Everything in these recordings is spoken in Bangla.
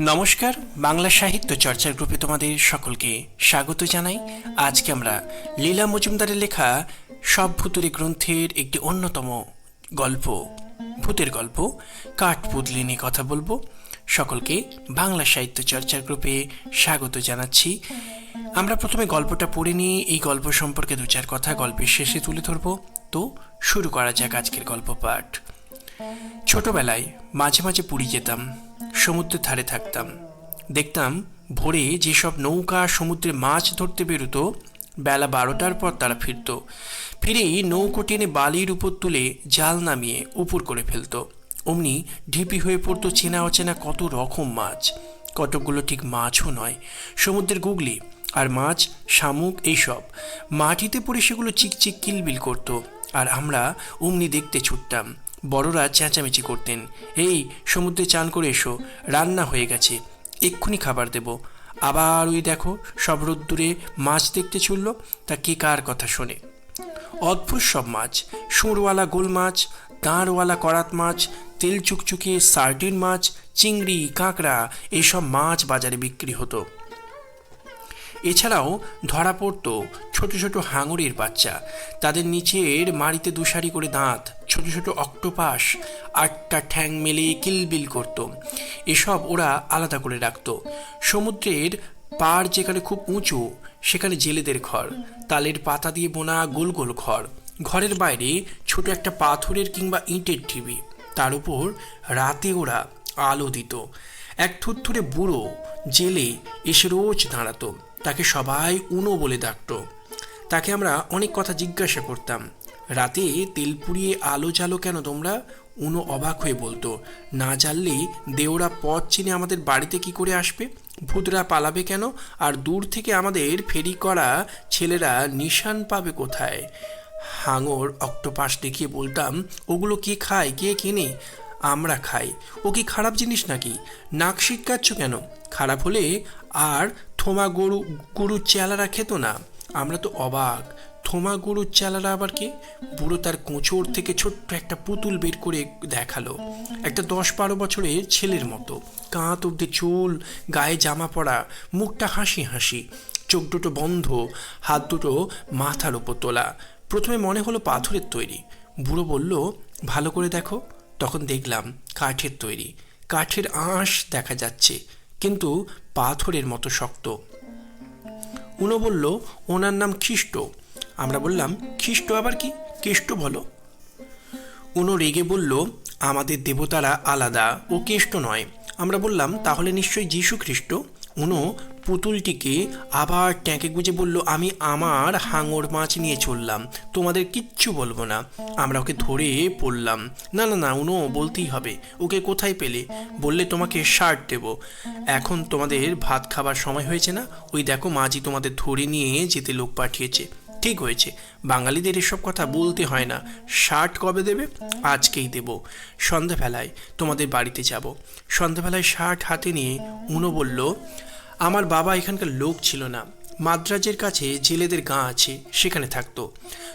নমস্কার, বাংলা সাহিত্য চর্চার গ্রুপে তোমাদের সকলকে স্বাগত জানাই। আজকে আমরা লীলা মজুমদারের লেখা সব ভূতুরে গ্রন্থের একটি অন্যতম গল্প, ভূতের গল্প কাঠপুতলি নিয়ে কথা বলব। সকলকে বাংলা সাহিত্য চর্চার গ্রুপে স্বাগত জানাচ্ছি। আমরা প্রথমে গল্পটা পড়ে নিয়ে এই গল্প সম্পর্কে দু চার কথা গল্পের শেষে তুলে ধরবো। তো শুরু করা যাক আজকের গল্প পাঠ। ছোটবেলায় মাঝে মাঝে পুরী যেতাম সমুদ্রের ধারে থাকতাম। দেখতাম ভোরে যেসব নৌকা সমুদ্রে মাছ ধরতে বেরোতো, বেলা বারোটার পর তারা ফিরত। ফিরেই নৌকো টেনে বালির উপর তুলে জাল নামিয়ে উপর করে ফেলতো। অমনি ঢিপি হয়ে পড়তো চেনা অচেনা কত রকম মাছ। কতকগুলো ঠিক মাছও নয়, সমুদ্রের গুগলি আর মাছ, শামুক এইসব। মাটিতে পড়ে সেগুলো চিকচিক কিলবিল করতো, আর আমরা অমনি দেখতে ছুটতাম। বড়রা চেঁচামেচি করতেন। এই, সমুদ্রে চান করে এসো, রান্না হয়ে গেছে, এক্ষুনি খাবার দেব। আবার ওই দেখো, সব রোদ্দুরে মাছ দেখতে ছুটল তা কে কার কথা শোনে? অদ্ভুত সব মাছ সুরওয়ালা গোল মাছ, দাঁড়ওয়ালা করাত মাছ, তেল চুকচুকে সার্টিন মাছ, চিংড়ি, কাঁকড়া এইসব মাছ বাজারে বিক্রি হতো। এছাড়াও ধরা পড়তো ছোট ছোট হাঙরের বাচ্চা। তাদের নিচের মাড়িতে দুসারি করে দাঁত, ছোট ছোট অক্টোপাস, আটটা ঠ্যাং মেলে কিলবিল করত। এসব ওরা আলাদা করে রাখতো। সমুদ্রের পাড় যেখানে খুব উঁচু, সেখানে জেলেদের ঘর। তালের পাতা দিয়ে বোনা গোল গোল ঘর। ঘরের বাইরে ছোট একটা পাথরের কিংবা ইঁটের টিভি তার উপর রাতে ওরা আলো দিত। এক থুরথুরে বুড়ো জেলে এসে রোজ দাঁড়াতো। তাকে সবাই উনো বলে ডাকতো। তাকে আমরা অনেক কথা জিজ্ঞাসা করতাম। রাতে তেল পুড়িয়ে আলো জ্বালো কেন তোমরা? উনো অবাক হয়ে বলতো, না জানলে দেওরা পথ চিনে আমাদের বাড়িতে কি করে আসবে? ভূতরা পালাবে কেন? আর দূর থেকে আমাদের ফেরি করা ছেলেরা নিশান পাবে কোথায়? হাঙর অক্টোপাস দেখিয়ে বলতাম, ওগুলো কে খায়? কে কেনে? আমরা খাই। ও কি খারাপ জিনিস নাকি? নাক শিটকাচ্ছ কেন? খারাপ হলে আর থোমা গরু, গরুর চেলারা খেত না। আমরা তো অবাক। থোমা গরুর চেলারা আবার কি? বুড়ো তার কোঁচড় থেকে ছোট্ট একটা পুতুল বের করে দেখাল। একটা দশ বারো বছরের ছেলের মতো। কাঁত অব্দি চুল, গায়ে জামা পরা, মুখটা হাসি হাসি। চোখ দুটো বন্ধ, হাত দুটো মাথার ওপর তোলা। প্রথমে মনে হলো পাথরের তৈরি। বুড়ো বলল, ভালো করে দেখো। তখন দেখলাম, কাঠের তৈরি। কাঠের আঁশ দেখা যাচ্ছে। কিন্তু পাথরের মতো শক্ত। উনো বলল, ওনার নাম খ্রিস্ট আমরা বললাম খ্রিস্ট আবার কি? কেষ্ট বলো। উনো রেগে বলল, আমাদের দেবতারা আলাদা, ও কেষ্ট নয়। আমরা বললাম, তাহলে নিশ্চয়ই যীশু খ্রিস্ট উনো পুতুলটিকে আবার ট্যাঁকে গুজে বলল, আমি আমার হাঙর মাছ নিয়ে চললাম, তোমাদের কিচ্ছু বলব না। আমরা ওকে ধরে পড়লাম। না না না, উনো, বলতেই হবে। ওকে কোথায় পেলে? বললে তোমাকে শার্ট দেব। এখন তোমাদের ভাত খাবার সময় হয়েছে না? ওই দেখো মাঝি তোমাদের ধরে নিয়ে যেতে লোক পাঠিয়েছে। ঠিক হয়েছে। বাঙালিদের এসব কথা বলতে হয় না। শার্ট কবে দেবে? আজকেই দেব। সন্ধ্যাবেলায় তোমাদের বাড়িতে যাব। সন্ধ্যাবেলায় শার্ট হাতে নিয়ে উনো বলল আমার বাবা এখানকার লোক ছিল না। মাদ্রাজের কাছে জেলেদের গাঁ আছে, সেখানে থাকতো।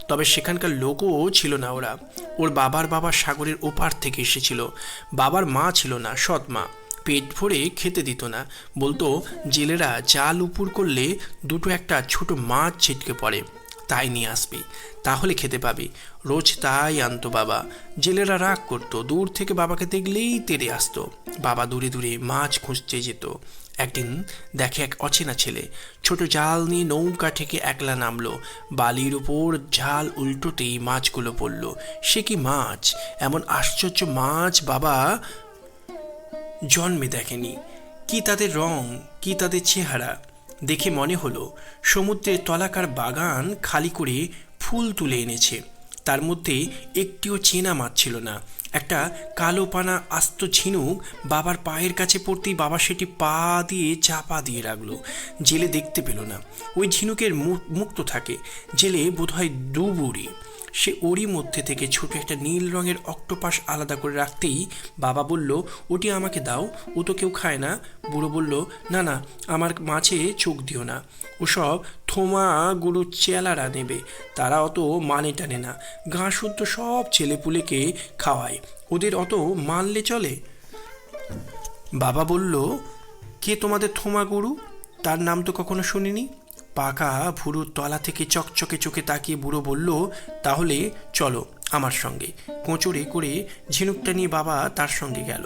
তবে সেখানকার লোকও ছিল না ওরা। ওর বাবার বাবা সাগরের ওপার থেকে এসেছিল। বাবার মা ছিল না, সৎ মা। পেট ভরে খেতে দিত না। বলতো, জেলেরা জাল উপুর করলে দুটো একটা ছোট মাছ ছিটকে পড়ে। তাই নিয়ে আসবি। তাহলে খেতে পাবি। রোজ তাই আনতো বাবা। জেলেরা রাগ করতো। দূর থেকে বাবাকে দেখলেই তেড়ে আসতো। বাবা দূরে দূরে মাছ খুঁজতে যেত। একদিন দেখে এক অচেনা ছেলে ছোট জাল নিয়ে নৌকা থেকে একলা নামলো। বালির উপর জাল উল্টোতেই মাছগুলো পড়ল। সে কি মাছ? এমন আশ্চর্য মাছ বাবা জন্মে দেখেনি। কি তাদের রং, কি তাদের চেহারা? দেখে মনে হলো সমুদ্রের তলাকার বাগান খালি করে ফুল তুলে এনেছে। তার মধ্যে একটিও চেনা মাছ ছিল না। একটা কালো পানা আস্ত ঝিনুক বাবার পায়ের কাছে পড়তেই বাবা সেটি পা দিয়ে চাপা দিয়ে রাখল। জেলে দেখতে পেল না। ওই ঝিনুকের মুক্ত থাকে। জেলে বোধহয় দুবুড়ি সে ওরই মধ্যে থেকে ছোট একটা নীল রঙের অক্টোপাস আলাদা করে রাখতেই বাবা বলল, ওটি আমাকে দাও। ও তো কেউ খায় না। বুড়ো বলল, না না, আমার মাছে চোখ দিও না। ওসব থোমা গরু চেলারা নেবে। তারা অত মানে টানে না। গাঁ শুদ্ধ সব ছেলেপুলেকে খাওয়ায়। ওদের অত মানলে চলে? বাবা বলল, কে তোমাদের থোমা গুরু? তার নাম তো কখনো শুনিনি? পাকা ভুরুর তলা থেকে চকচকে চোখে তাকিয়ে বুড়ো বলল, তাহলে চলো আমার সঙ্গে। কোঁচড়ে করে ঝিনুকটা নিয়ে বাবা তার সঙ্গে গেল।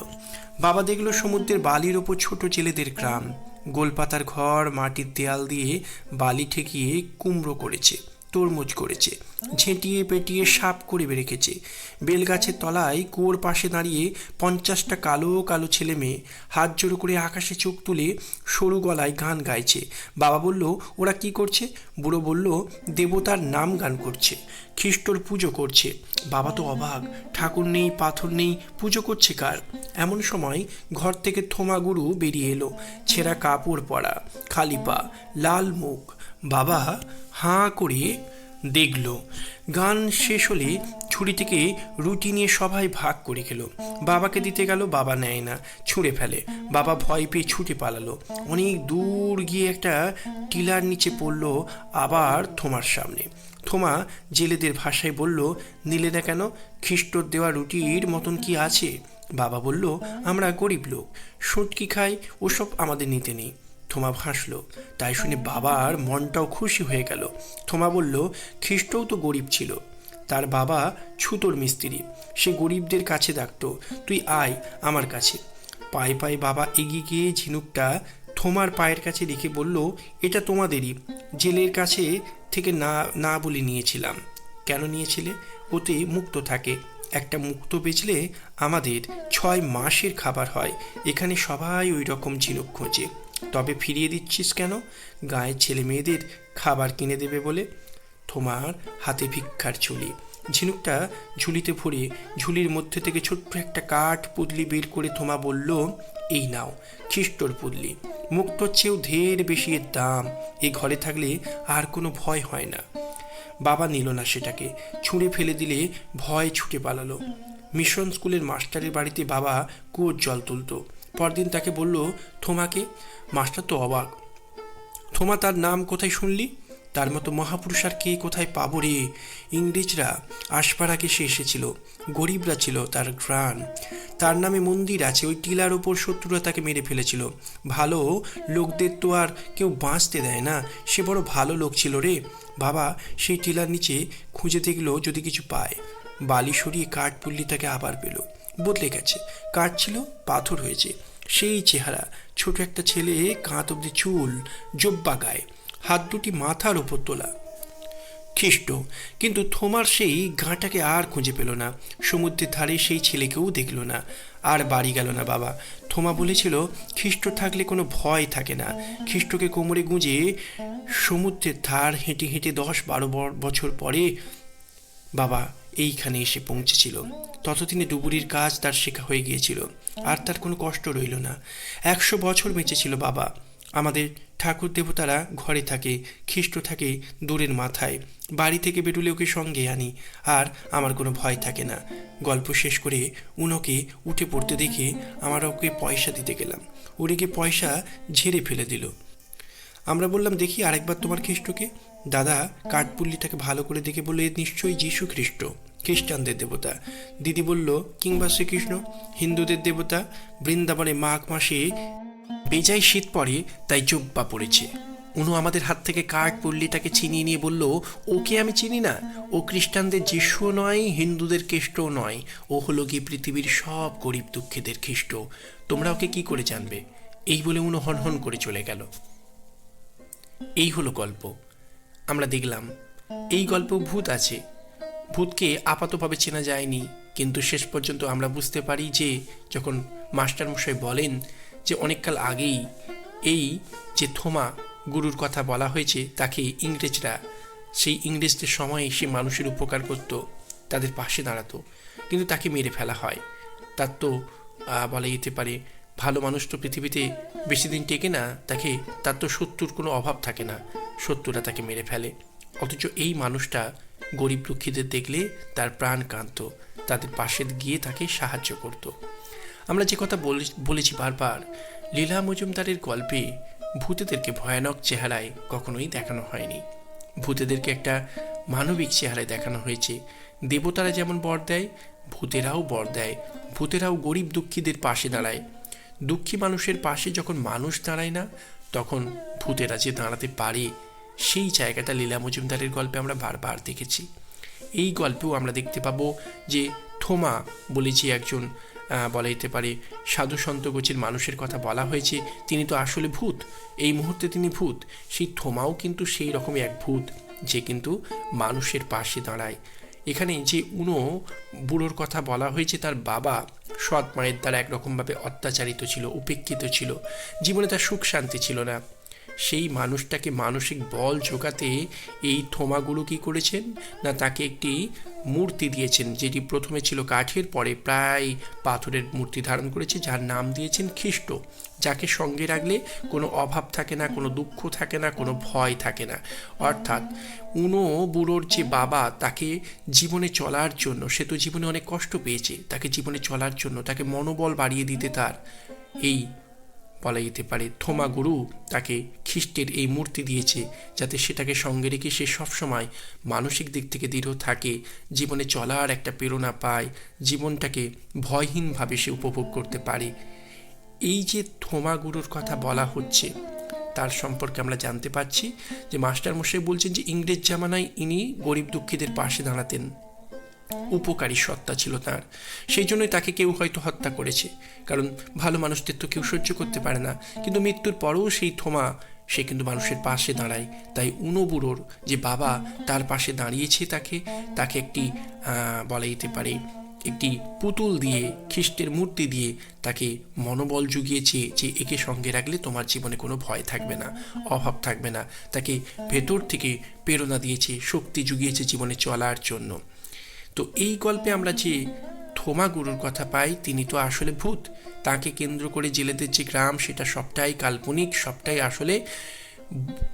বাবা দেখল সমুদ্রের বালির ওপর ছোট ছেলেদের গ্রাম। গোলপাতার ঘর, মাটির দেয়াল দিয়ে বালি ঠেকিয়ে কুমড়ো করেছে। তরমুজ করেছে। ঝেঁটিয়ে পেটিয়ে সাপ করে রেখেছে। বেলগাছের তলায় কুয়োর পাশে দাঁড়িয়ে পঞ্চাশটা কালো কালো ছেলে মেয়ে হাত জোড়ো করে আকাশে চোখ তুলে সরু গলায় গান গাইছে। বাবা বলল, ওরা কি করছে? বুড়ো বলল, দেবতার নাম গান করছে, খ্রিস্টর পুজো করছে। বাবা তো অবাক, ঠাকুর নেই, পাথর নেই, পুজো করছে কার? এমন সময় ঘর থেকে থোমা গুরু বেরিয়ে এলো, ছেঁড়া কাপড় পরা, খালি পা, লাল মুখ। বাবা হাঁ করে দেখল। গান শেষ হলে ছুরি থেকে রুটি নিয়ে সবাই ভাগ করে খেলো। বাবাকে দিতে গেল, বাবা নেয় না, ছুঁড়ে ফেলে। বাবা ভয় পেয়ে ছুটে পালালো। অনেক দূর গিয়ে একটা টিলার নিচে পড়ল আবার থোমার সামনে। থোমা জেলেদের ভাষায় বলল, নিলে না কেন? খ্রিস্টর দেওয়া রুটির মতন কি আছে? বাবা বলল, আমরা গরিব লোক। সুটকি খাই, ওসব আমাদের নিতে নেই। থোমা ভাসলো। তাই শুনে বাবার মনটাও খুশি হয়ে গেল। থোমা বলল, খ্রিস্টও তো গরিব ছিল। তার বাবা ছুতোর মিস্ত্রি। সে গরিবদের কাছে ডাকতো, তুই আয় আমার কাছে। পায়ে পায়ে বাবা এগিয়ে গিয়ে ঝিনুকটা থোমার পায়ের কাছে রেখে বলল, এটা তোমাদেরই। জেলের কাছে থেকে না না বলে নিয়েছিলাম। কেন নিয়েছিলে? ওতে মুক্ত থাকে। একটা মুক্ত বেচলে আমাদের ছয় মাসের খাবার হয়। এখানে সবাই ওই রকম ঝিনুক খোঁজে। তবে ফিরিয়ে দিচ্ছিস কেন? গায়ের ছেলে মেয়েদের খাবার কিনে দেবে বলে তোমার হাতে ভিক্ষার ঝুলি ঝিনুকটা ঝুলিতে ভরে ঝুলির মধ্যে থেকে ছোট্ট একটা কাঠ পুদলি বের করে থোমা বলল, এই নাও, খ্রিস্টর পুদলি। মুক্তর চেয়েও ঢের বেশি এর দাম। এ ঘরে থাকলে আর কোনো ভয় হয় না। বাবা নিল না সেটাকে, ছুঁড়ে ফেলে দিলে ভয় ছুটে পালালো। মিশন স্কুলের মাস্টারের বাড়িতে বাবা কুয়োর জল তুলতো। পরদিন তাকে বলল থোমাকে মাস্টার তো অবাক। থোমা তার নাম কোথায় শুনলি? তার মতো মহাপুরুষ আর কে কোথায় পাবো রে? ইংরেজরা আগে সে এসেছিল, গরিবরা ছিল তার গ্রান তার নামে মন্দির আছে, ওই টিলার ওপর শত্রুরা তাকে মেরে ফেলেছিল। ভালো লোকদের তো আর কেউ বাঁচতে দেয় না, সে বড় ভালো লোক ছিল রে। বাবা, সেই টিলার নিচে খুঁজে দেখল যদি কিছু পায়। বালি সরিয়ে কাঠ পুল্লি তাকে আবার পেল। বদলে গেছে। কাঠ ছিল পাথর হয়েছে। সেই চেহারা, ছোট একটা ছেলে কাঁত অব্দি চুল, জব্বা গায়ে, হাত দুটি মাথার ওপর তোলা। খ্রিস্ট কিন্তু থোমার সেই গাঁটাকে আর খুঁজে পেল না। সমুদ্রের ধারে সেই ছেলেকেও দেখল না। আর বাড়ি গেল না বাবা। থোমা বলেছিল খ্রিস্ট থাকলে কোনো ভয় থাকে না। খ্রিস্টকে কোমরে গুঁজে সমুদ্রের ধার হেঁটে হেঁটে দশ বারো বছর পরে বাবা এইখানে এসে পৌঁছেছিল। ততদিনে ডুবুরির কাজ তার শেখা হয়ে গিয়েছিল, আর তার কোনো কষ্ট রইল না। একশো বছর বেঁচেছিল বাবা। আমাদের ঠাকুর দেবতারা ঘরে থাকে, খ্রিস্ট থাকে দূরের মাথায়। বাড়ি থেকে বেরুলে ওকে সঙ্গে আনি, আর আমার কোনো ভয় থাকে না। গল্প শেষ করে উনোকে উঠে পড়তে দেখে আমার ওকে পয়সা দিতে গেলাম। গিয়ে পয়সা ঝেড়ে ফেলে দিল। আমরা বললাম, দেখি আরেকবার তোমার খ্রিস্টকে। দাদা, কাঠপুল্লিটাকে ভালো করে দেখে বলল নিশ্চয়ই যীশু খ্রিস্ট, খ্রিস্টানদের দেবতা। দিদি বলল, কিংবা শ্রীকৃষ্ণ, হিন্দুদের দেবতা, বৃন্দাবনে মাঘ মাসে বেজায় শীত পড়ে, তাই জব্বা পড়েছে। উনু আমাদের হাত থেকে কাঠ পল্লীটাকে ছিনিয়ে নিয়ে বলল, ওকে আমি চিনি না। ও খ্রিস্টানদের যিশুও নয়, হিন্দুদের খ্রিস্টও নয়। ও হলো গিয়ে পৃথিবীর সব গরিব দুঃখীদের খ্রিস্ট। তোমরা ওকে কি করে জানবে? এই বলে উনো হনহন করে চলে গেল। এই হলো গল্প। আমরা দেখলাম, এই গল্প ভূত আছে। ভূতকে আপাতভাবে চেনা যায়নি, কিন্তু শেষ পর্যন্ত আমরা বুঝতে পারি যে, যখন মাস্টারমশাই বলেন যে অনেককাল আগেই এই যে থোমা গুরুর কথা বলা হয়েছে, তাকে ইংরেজরা, সেই ইংরেজদের সময়ে সে মানুষের উপকার করত, তাদের পাশে দাঁড়াতো, কিন্তু তাকে মেরে ফেলা হয়। তার তো বলা যেতে পারে ভালো মানুষ তো পৃথিবীতে বেশি দিন টেকে না, তাকে, তার তো শত্রুর কোনো অভাব থাকে না শত্রুরা তাকে মেরে ফেলে। অথচ এই মানুষটা গরিব দুঃখীদের দেখলে তার প্রাণ কাঁদত, তাদের পাশে গিয়ে তাকে সাহায্য করত। আমরা যে কথা বলেছি বারবার, লীলা মজুমদারের গল্পে ভূতেদেরকে ভয়ানক চেহারায় কখনোই দেখানো হয়নি। ভূতেদেরকে একটা মানবিক চেহারায় দেখানো হয়েছে। দেবতারা যেমন বর দেয়, ভূতেরাও বর দেয়। ভূতেরাও গরিব দুঃখীদের পাশে দাঁড়ায়। দুঃখী মানুষের পাশে যখন মানুষ দাঁড়ায় না, তখন ভূতেরা যে দাঁড়াতে পারে, সেই জায়গাটা লীলা মজুমদারের গল্পে আমরা বারবার দেখেছি। এই গল্পেও আমরা দেখতে পাবো যে থোমা বলে যে একজন বলা যেতে পারে সাধু সন্ত গোছের মানুষের কথা বলা হয়েছে, তিনি তো আসলে ভূত। এই মুহূর্তে তিনি ভূত। সেই থোমাও কিন্তু সেই রকমই এক ভূত, যে কিন্তু মানুষের পাশে দাঁড়ায়। এখানে যে উনো বুড়োর কথা বলা হয়েছে, তার বাবা সৎ মায়ের দ্বারা একরকমভাবে অত্যাচারিত ছিল, উপেক্ষিত ছিল। জীবনে তার সুখ শান্তি ছিল না। সেই মানুষটাকে মানসিক বল জোগাতে এই থোমাগুলো কি করেছেন? না তাকে একটি মূর্তি দিয়েছেন, যেটি প্রথমে ছিল কাঠের, পরে প্রায় পাথরের মূর্তি ধারণ করেছে, যার নাম দিয়েছেন খ্রিস্ট যাকে সঙ্গে রাখলে কোনো অভাব থাকে না, কোনো দুঃখ থাকে না, কোনো ভয় থাকে না। অর্থাৎ, উনো বুড়োর যে বাবা, তাকে জীবনে চলার জন্য, সে তো জীবনে অনেক কষ্ট পেয়েছে, তাকে জীবনে চলার জন্য, তাকে মনোবল বাড়িয়ে দিতে তার। এই বলা যেতে পারে। থোমা গুরু তাকে খ্রিস্টের এই মূর্তি দিয়েছে যাতে সেটাকে সঙ্গে রেখে সে সবসময় মানসিক দিক থেকে দৃঢ় থাকে, জীবনে চলার একটা প্রেরণা পায়, জীবনটাকে ভয়হীনভাবে সে উপভোগ করতে পারে। এই যে থোমা গুরুর কথা বলা হচ্ছে, তার সম্পর্কে আমরা জানতে পারছি যে মাস্টার মশাই বলছেন যে ইংরেজ জামানায় ইনি গরিব দুঃখীদের পাশে দাঁড়াতেন। উপকারী সত্তা ছিল তার। সেই জন্যই তাকে কেউ হয়তো হত্যা করেছে। কারণ ভালো মানুষদের তো কেউ সহ্য করতে পারে না। কিন্তু মৃত্যুর পরেও সেই থোমা, সে কিন্তু মানুষের পাশে দাঁড়ায়। তাই উনবুড়োর যে বাবা, তার পাশে দাঁড়িয়েছে তাকে। তাকে একটি বলা যেতে পারে, একটি পুতুল দিয়ে, খ্রিস্টের মূর্তি দিয়ে তাকে মনোবল জুগিয়েছে যে একে সঙ্গে রাখলে তোমার জীবনে কোনো ভয় থাকবে না, অভাব থাকবে না। তাকে ভেতর থেকে প্রেরণা দিয়েছে, শক্তি জুগিয়েছে জীবনে চলার জন্য। তো এই গল্পে আমরা যে থোমা গুরুর কথা পাই, তিনি তো আসলে ভূত। তাকে কেন্দ্র করে জেলেদের যে গ্রাম, সেটা সবটাই কাল্পনিক, সবটাই আসলে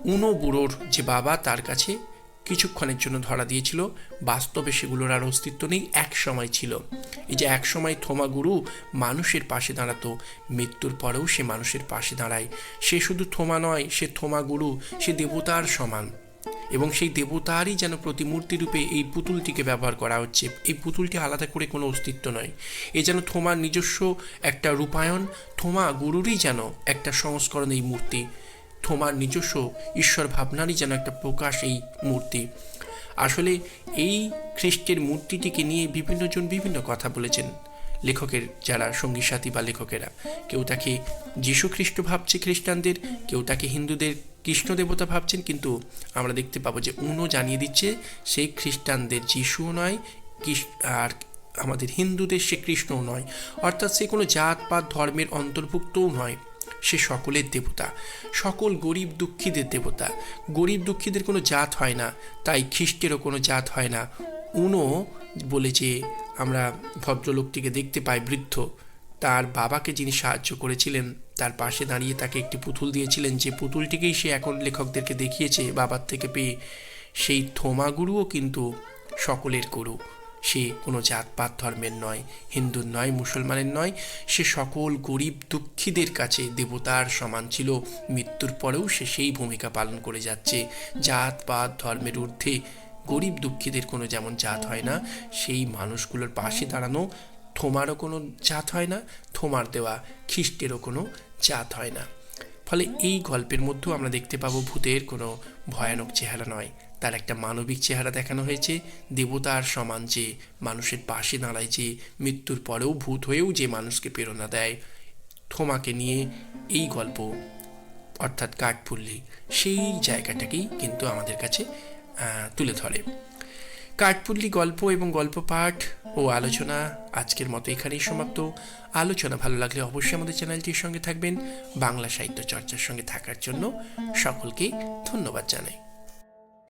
উনো বুড়োর যে বাবা, তার কাছে কিছুক্ষণের জন্য ধরা দিয়েছিল। বাস্তবে সেগুলোর আর অস্তিত্ব নেই, এক সময় ছিল। এই যে এক সময় থোমা গুরু মানুষের পাশে দাঁড়াতো, মৃত্যুর পরেও সে মানুষের পাশে দাঁড়ায়। সে শুধু থোমা নয়, সে থোমা গুরু, সে দেবতার সমান। এবং সেই দেবতারই যেন প্রতিমূর্তি রূপে এই পুতুলটিকে ব্যবহার করা হচ্ছে। এই পুতুলটি আলাদা করে কোনো অস্তিত্ব নয়। এ যেন থোমার নিজস্ব একটা রূপায়ণ, থোমা গুরুরই যেন একটা সংস্করণ এই মূর্তি। থোমার নিজস্ব ঈশ্বর ভাবনারই যেন একটা প্রকাশ এই মূর্তি। আসলে এই খ্রিস্টের মূর্তিটিকে নিয়ে বিভিন্নজন বিভিন্ন কথা বলেছেন। লেখকের যারা সঙ্গী সাথী বা লেখকেরা, কেউ তাকে যীশু খ্রিস্ট ভাবছে খ্রিস্টানদের, কেউ তাকে হিন্দুদের কৃষ্ণ দেবতা ভাবছেন, কিন্তু আমরা দেখতে পাবো যে উনো জানিয়ে দিচ্ছে সেই খ্রিস্টানদের যিশুও নয় আর আমাদের হিন্দুদের সে কৃষ্ণও নয়। অর্থাৎ সে কোনো জাত বা ধর্মের অন্তর্ভুক্তও নয়, সে সকলের দেবতা। সকল গরিব দুঃখীদের দেবতা। গরিব দুঃখীদের কোনো জাত হয় না, তাই খ্রিস্টেরও কোনো জাত হয় না। উনো বলে যে আমরা ভদ্রলোকটিকে দেখতে পাই বৃদ্ধ, তার বাবাকে যিনি সাহায্য করেছিলেন তার পাশে দাঁড়িয়ে তাকে একটি পুতুল দিয়েছিলেন। যে পুতুলটিকেই সে এখন লেখকদেরকে দেখিয়েছে, বাবার থেকে পেয়ে। সেই থোমা গুরুও কিন্তু সকলের গুরু। সে কোনো জাতপাত ধর্মের নয়, হিন্দুর নয়, মুসলমানের নয়। সে সকল গরিব দুঃখীদের কাছে দেবতার সমান ছিল। মৃত্যুর পরেও সে সেই ভূমিকা পালন করে যাচ্ছে। জাতপাত ধর্মের ঊর্ধ্বে গরিব দুঃখীদের কোনো যেমন জাত হয় না, সেই মানুষগুলোর পাশে দাঁড়ানো থোমারও কোনো জাত হয় না, থোমার দেওয়া খ্রিস্টেরও কোনো জাত হয় না। ফলে এই গল্পের মধ্যেও আমরা দেখতে পাবো ভূতের কোনো ভয়ানক চেহারা নয়। তার একটা মানবিক চেহারা দেখানো হয়েছে। দেবতার সমান যে মানুষের পাশে দাঁড়ায়, যে মৃত্যুর পরেও ভূত হয়েও যে মানুষকে প্রেরণা দেয় থোমাকে নিয়ে এই গল্প, অর্থাৎ কাঠপুল্লি সেই জায়গাটাকেই কিন্তু আমাদের কাছে তুলে ধরে। কাঠপুল্লি গল্প এবং গল্প পাঠ ও আলোচনা আজকের মতো এখানেই সমাপ্ত। আলোচনা ভালো লাগলে অবশ্যই আমাদের চ্যানেলটির সঙ্গে থাকবেন। বাংলা সাহিত্য চর্চার সঙ্গে থাকার জন্য সকলকে ধন্যবাদ জানাই।